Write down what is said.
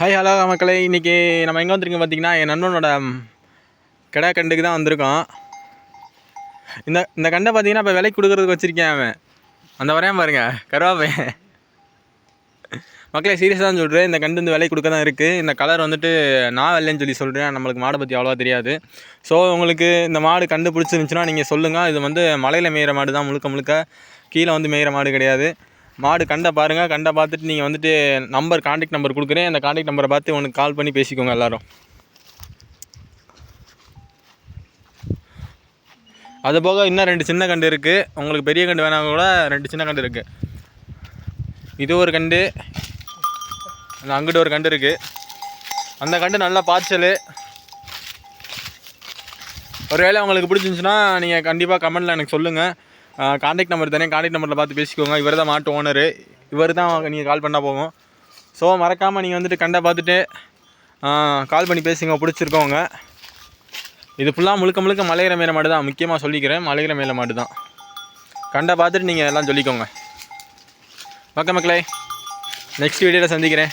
Hi hello மக்களே. இன்றைக்கி நம்ம எங்கே வந்திருக்கோம் பார்த்தீங்கன்னா என் நண்பனோட கடை கண்டுக்கு தான் வந்திருக்கோம் இந்த இந்த கண்டை பார்த்தீங்கன்னா இப்போ விலைக்கு கொடுக்குறதுக்கு வச்சுருக்கேன் அவன். அந்த வரையான் பாருங்க கருவாப்பையன் மக்களே சீரியஸாக தான் சொல்கிறேன் இந்த கண்டு வந்து விலைக்கு கொடுக்க தான் இருக்குது இந்த கலர் வந்துட்டு நான் வெள்ளைன்னு சொல்லி சொல்கிறேன் நம்மளுக்கு மாடை பற்றி அவ்வளோவா தெரியாது. ஸோ உங்களுக்கு இந்த மாடு கண்டு பிடிச்சிருந்துச்சுன்னா நீங்கள் சொல்லுங்கள் இது வந்து மலையில் மேயிற மாடு தான் முழுக்க முழுக்க. கீழே வந்து மேயிற மாடு கிடையாது. மாடு கண்டை பாருங்கள் கண்டை பார்த்துட்டு நீங்கள் வந்துட்டு நம்பர் காண்டாக்ட் நம்பர் கொடுக்குறேன். அந்த காண்டாக்ட் நம்பரை பார்த்து உனக்கு கால் பண்ணி பேசிக்கோங்க எல்லாரும். அது போக இன்னும் ரெண்டு சின்ன கண்டு இருக்குது உங்களுக்கு பெரிய கண்டு வேணாம் கூட ரெண்டு சின்ன கண்டு இருக்குது இது ஒரு கண்டு அந்த அங்கிட்டு ஒரு கண்டு இருக்குது அந்த கண்டு நல்லா பாய்ச்சல். ஒருவேளை உங்களுக்கு பிடிச்சிருந்துச்சுன்னா நீங்கள் கண்டிப்பாக கமெண்டில் எனக்கு சொல்லுங்கள் காண்டாக்ட் நம்பர் தானே? காண்டாக்ட் நம்பரில் பார்த்து பேசிக்கோங்க. இவர் தான் மாட்டு ஓனரு இவர் தான் நீங்கள் கால் பண்ணால் போகும் ஸோ மறக்காமல் நீங்கள் வந்துட்டு கண்டை பார்த்துட்டு கால் பண்ணி பேசுங்க. பிடிச்சிருக்கோங்க இது ஃபுல்லாக முழுக்க முழுக்க மலையிற மேலே மாடு தான் முக்கியமாக சொல்லிக்கிறேன். மலையிற மேலே மாடு தான் கண்டை பார்த்துட்டு நீங்கள் எல்லாம் சொல்லிக்கோங்க. ஓகே மக்களே. நெக்ஸ்ட் வீடியோவில் சந்திக்கிறேன்.